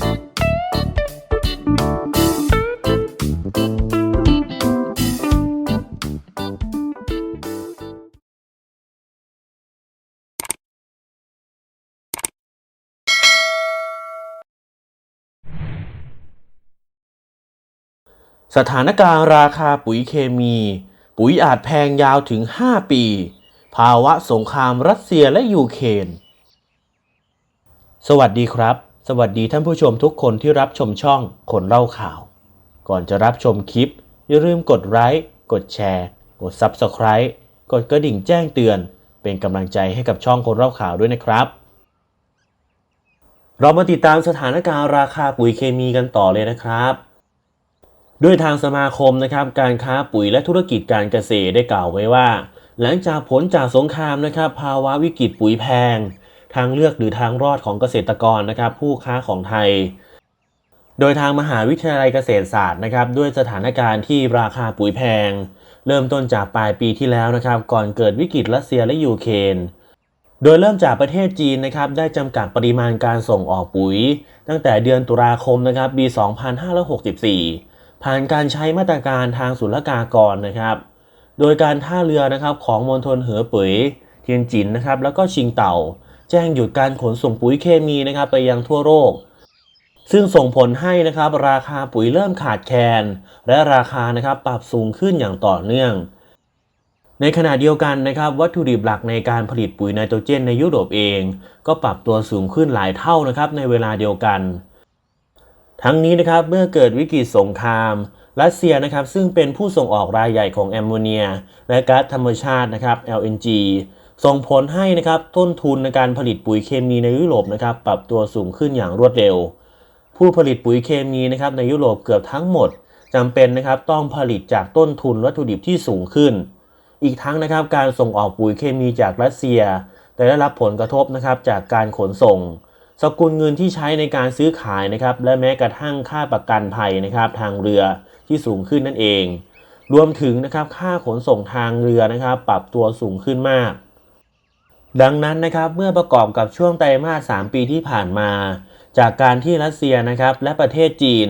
สถานการณ์ราคาปุ๋ยเคมี ปุ๋ยอาจแพงยาวถึง 5 ปี ภาวะสงครามรัสเซียและยูเครน สวัสดีครับ สวัสดีท่านผู้ชมทุกคนที่รับชมช่องคนเล่าข่าว ก่อนจะรับชมคลิป อย่าลืมกดไลค์กดแชร์ กด Subscribe กดกระดิ่งแจ้งเตือน เป็นกำลังใจให้กับช่องคนเล่าข่าวด้วยนะครับ เรามาติดตามสถานการณ์ราคาปุ๋ยเคมีกันต่อเลยนะครับด้วยทางสมาคมนะครับการค้าปุ๋ยและธุรกิจการเกษตรได้กล่าวไว้ว่า หลังจากผลจากสงครามนะครับภาวะวิกฤตปุ๋ยแพง ทางเลือกหรือทางรอดของเกษตรกรนะครับ ผู้ค้าของไทย โดยทางมหาวิทยาลัยเกษตรศาสตร์นะครับ ด้วยสถานการณ์ที่ราคาปุ๋ยแพง เริ่มต้นจากปลายปีที่แล้วนะครับ ก่อนเกิดวิกฤตรัสเซียและยูเครนโดยเริ่มจากประเทศจีนนะครับได้จำกัดปริมาณการส่งออกปุ๋ย ตั้งแต่เดือนตุลาคมนะครับปี 2564 ผ่านการใช้มาตรการทางศุลกากรนะครับ โดยการท่าเรือนะครับของมณฑลเหอเป่ยเทียนจินนะครับแล้วก็ชิงเต่า แจ้งหยุดการขนส่งปุ๋ยเคมีนะครับไปยังทั่วโลกซึ่งส่งผลให้นะครับราคาปุ๋ยเริ่มขาดแคลนและราคานะครับปรับสูงขึ้นอย่างต่อเนื่อง ในขณะเดียวกันนะครับวัตถุดิบหลักในการผลิตปุ๋ยไนโตรเจนในยุโรปเอง ก็ปรับตัวสูงขึ้นหลายเท่านะครับในเวลาเดียวกัน ทั้งนี้นะครับเมื่อเกิดวิกฤตสงครามรัสเซียนะครับซึ่งเป็นผู้ส่งออกรายใหญ่ของแอมโมเนีย และก๊าซธรรมชาตินะครับ LNG ส่งผลให้นะครับต้นทุนในการผลิตปุ๋ยเคมีในยุโรปนะครับปรับตัวสูงขึ้นอย่างรวดเร็ว ผู้ผลิตปุ๋ยเคมีนะครับในยุโรปเกือบทั้งหมดจำเป็นนะครับต้องผลิตจากต้นทุนวัตถุดิบที่สูงขึ้น อีกทั้งนะครับการส่งออกปุ๋ยเคมีจากรัสเซีย แต่ได้รับผลกระทบนะครับจากการขนส่ง สกุลเงินที่ใช้ในการซื้อขายนะครับและแม้กระทั่งค่าประกันภัยนะครับทางเรือที่สูงขึ้นนั่นเอง รวมถึงนะครับค่าขนส่งทางเรือนะครับปรับตัวสูงขึ้นมาก ดังนั้นนะครับเมื่อประกอบกับช่วงไตรมาส 3 ปีที่ผ่านมา จากการที่รัสเซียนะครับและประเทศจีน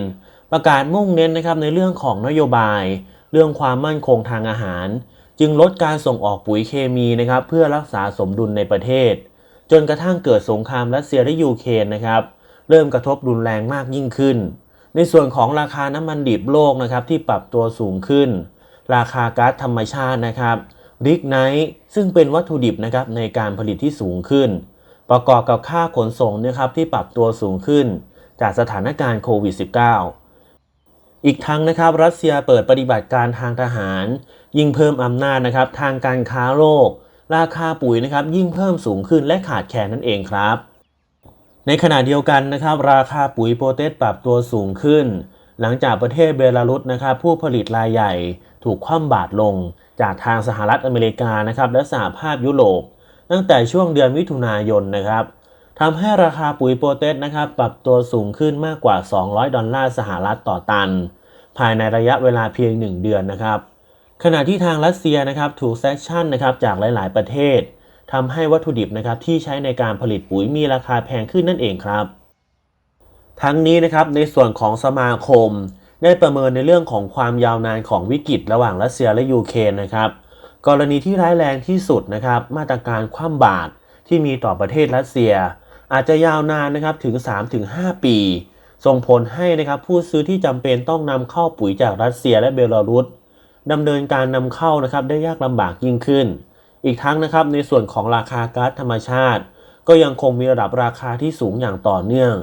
ประกาศมุ่งเน้นนะครับในเรื่องของนโยบาย เรื่องความมั่นคงทางอาหาร จึงลดการส่งออกปุ๋ยเคมีนะครับเพื่อรักษาสมดุลในประเทศ จนกระทั่งเกิดสงครามรัสเซียและยูเครนนะครับเริ่มกระทบรุนแรงมากยิ่งขึ้น ในส่วนของราคาน้ำมันดิบโลกนะครับที่ปรับตัวสูงขึ้น ราคาก๊าซธรรมชาตินะครับ ริกไนท์ซึ่งเป็นวัตถุดิบนะครับในการผลิตที่สูงขึ้น ประกอบกับค่าขนส่งนะครับที่ปรับตัวสูงขึ้น จากสถานการณ์โควิด -19 อีกทั้งนะครับรัสเซียเปิดปฏิบัติการทางทหาร ยิ่งเพิ่มอำนาจนะครับทางการค้าโลก ราคาปุ๋ยนะครับยิ่งเพิ่มสูงขึ้นและขาดแคลนนั่นเองครับ ในขณะเดียวกันนะครับราคาปุ๋ยโปรเตสปรับตัวสูงขึ้น หลังจากประเทศเบลารุสนะครับผู้ผลิตรายใหญ่ ถูกคว่ำบาตรลงจากทางสหรัฐอเมริกานะครับและสหภาพยุโรปตั้งแต่ช่วงเดือนมิถุนายนนะครับทำให้ราคาปุ๋ยโปรเตสนะครับปรับตัวสูงขึ้นมากกว่า 200 ดอลลาร์สหรัฐต่อตัน ภายในระยะเวลาเพียง 1 เดือนนะครับขณะที่ทางรัสเซียนะครับถูกแซคชั่นนะครับจากหลาย ๆ ประเทศทำให้วัตถุดิบนะครับที่ใช้ในการผลิตปุ๋ยมีราคาแพงขึ้นนั่นเองครับ ทั้งนี้นะครับในส่วนของสมาคม ได้ประเมินในเรื่องของความยาวนานของวิกฤตระหว่างรัสเซียและยูเครนนะครับ กรณีที่ร้ายแรงที่สุดนะครับมาตรการคว่ำบาตรที่มีต่อประเทศรัสเซีย อาจจะยาวนานนะครับถึง 3-5 ปี ส่งผลให้นะครับผู้ซื้อที่จำเป็นต้องนำเข้าปุ๋ยจากรัสเซียและเบลารุสดำเนินการนำเข้านะครับได้ยากลำบากยิ่งขึ้น อีกทั้งนะครับในส่วนของราคาก๊าซธรรมชาติ ก็ยังคงมีระดับราคาที่สูงอย่างต่อเนื่อง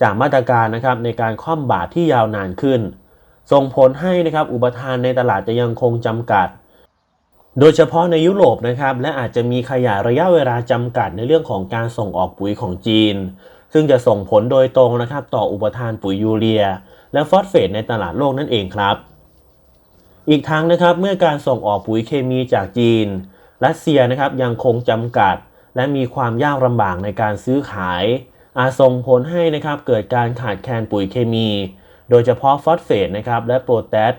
จากมาตรการนะครับในการคว่ำบาตรที่ยาวนานขึ้น ส่งผลให้นะครับอุปทานในตลาดจะยังคงจำกัด โดยเฉพาะในยุโรปนะครับและอาจจะมีขยายระยะเวลาจำกัดในเรื่องของการส่งออกปุ๋ยของจีน ซึ่งจะส่งผลโดยตรงนะครับต่ออุปทานปุ๋ยยูเรีย และฟอสเฟตในตลาดโลกนั่นเองครับ อีกทั้งนะครับเมื่อการส่งออกปุ๋ยเคมีจากจีนรัสเซียนะครับยังคงจำกัด และมีความยากลำบากในการซื้อขาย อาจส่งผลให้นะครับเกิดการขาดแคลนปุ๋ยเคมี โดยเฉพาะฟอสเฟตนะครับและโปรแทส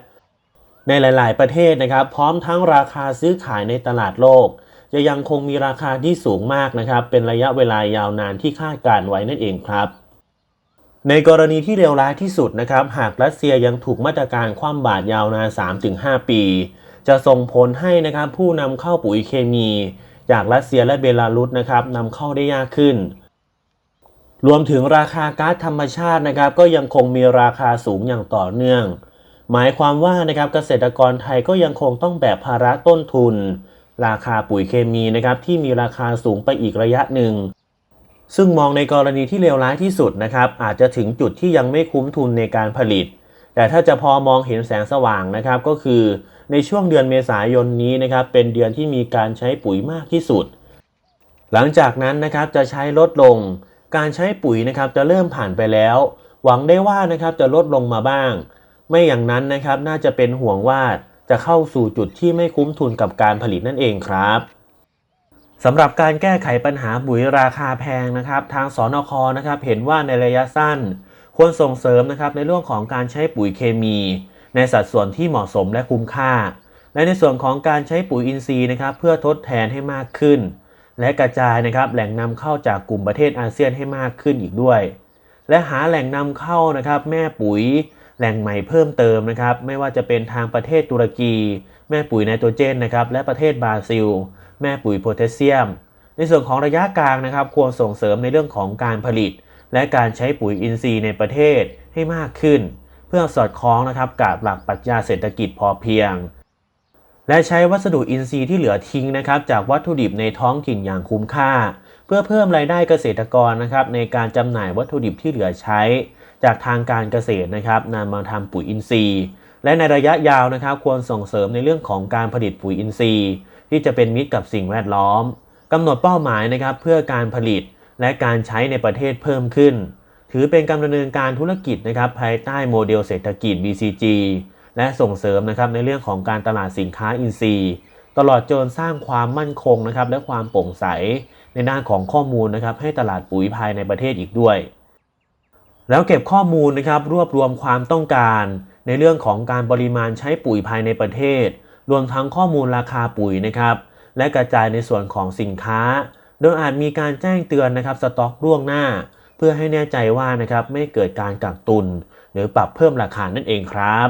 ในหลาย ๆ ประเทศนะครับ พร้อมทั้งราคาซื้อขายในตลาดโลก จะยังคงมีราคาที่สูงมากนะครับ เป็นระยะเวลายาวนานที่คาดการไว้นั่นเองครับ ในกรณีที่เลวร้ายที่สุดนะครับ หากรัสเซียยังถูกมาตรการคว่ำบาตรยาวนาน 3-5 ปี จะส่งผลให้นะครับผู้นำเข้าปุ๋ยเคมี จากรัสเซียและเบลารุสนะครับนำเข้าได้ยากขึ้น รวมถึงราคาก๊าซธรรมชาตินะครับ ก็ยังคงมีราคาสูงอย่างต่อเนื่อง หมายความว่านะครับเกษตรกรไทยก็ยังคงต้องแบกภาระต้นทุน ราคาปุ๋ยเคมีนะครับที่มีราคาสูงไปอีกระยะหนึ่ง ซึ่งมองในกรณีที่เลวร้ายที่สุดนะครับ อาจจะถึงจุดที่ยังไม่คุ้มทุนในการผลิต แต่ถ้าจะพอมองเห็นแสงสว่างนะครับ ก็คือในช่วงเดือนเมษายนนี้นะครับ เป็นเดือนที่มีการใช้ปุ๋ยมากที่สุด หลังจากนั้นนะครับจะใช้ลดลง การใช้ปุ๋ยนะครับจะเริ่มผ่านไปแล้ว หวังได้ว่านะครับจะลดลงมาบ้าง ไม่อย่างนั้นนะครับน่าจะเป็นห่วงว่าจะเข้าสู่จุดที่ไม่คุ้มทุนกับการผลิตนั่นเองครับสำหรับการแก้ไขปัญหาปุ๋ยราคาแพงนะครับ ทางสนคนะครับเห็นว่าในระยะสั้น ควรส่งเสริมนะครับในเรื่องของการใช้ปุ๋ยเคมี ในสัดส่วนที่เหมาะสมและคุ้มค่า และในส่วนของการใช้ปุ๋ยอินทรีย์นะครับ เพื่อทดแทนให้มากขึ้น และกระจายนะครับแหล่งนำเข้าจากกลุ่มประเทศอาเซียนให้มากขึ้นอีกด้วย และหาแหล่งนำเข้านะครับแม่ปุ๋ยแหล่งใหม่เพิ่มเติมนะครับไม่ว่าจะเป็นทางประเทศตุรกี แม่ปุ๋ยไนโตรเจนนะครับและประเทศบราซิล แม่ปุ๋ยโพแทสเซียม ในส่วนของระยะกลางนะครับควรส่งเสริมในเรื่องของการผลิต และการใช้ปุ๋ยอินทรีย์ในประเทศให้มากขึ้น เพื่อสอดคล้องนะครับกับหลักปรัชญาเศรษฐกิจพอเพียง และใช้วัสดุอินทรีย์ที่เหลือทิ้งนะครับจากวัตถุดิบในท้องถิ่นอย่างคุ้มค่า เพื่อเพิ่มรายได้เกษตรกรนะครับในการจำหน่ายวัตถุดิบที่เหลือใช้ จากทางการเกษตรนะครับนำมาทำปุ๋ยอินทรีย์ และในระยะยาวนะครับควรส่งเสริมในเรื่องของการผลิตปุ๋ยอินทรีย์ ที่จะเป็นมิตรกับสิ่งแวดล้อมกำหนดเป้าหมายนะครับเพื่อการผลิตและการใช้ในประเทศเพิ่มขึ้น ถือเป็นการดำเนินการธุรกิจนะครับภายใต้โมเดลเศรษฐกิจ BCG และส่งเสริมนะครับในเรื่องของการตลาดสินค้าอินทรีย์ ตลอดจนสร้างความมั่นคงนะครับและความโปร่งใสในด้านของข้อมูลนะครับให้ตลาดปุ๋ยภายในประเทศอีกด้วย แล้วเก็บข้อมูลนะครับรวบรวมความต้องการ ในเรื่องของการปริมาณใช้ปุ๋ยภายในประเทศ รวมทั้งข้อมูลราคาปุ๋ยนะครับและกระจายในส่วนของสินค้า โดยอาจมีการแจ้งเตือนนะครับสต็อกล่วงหน้า เพื่อให้แน่ใจว่านะครับไม่เกิดการกักตุน หรือปรับเพิ่มราคานั่นเองครับ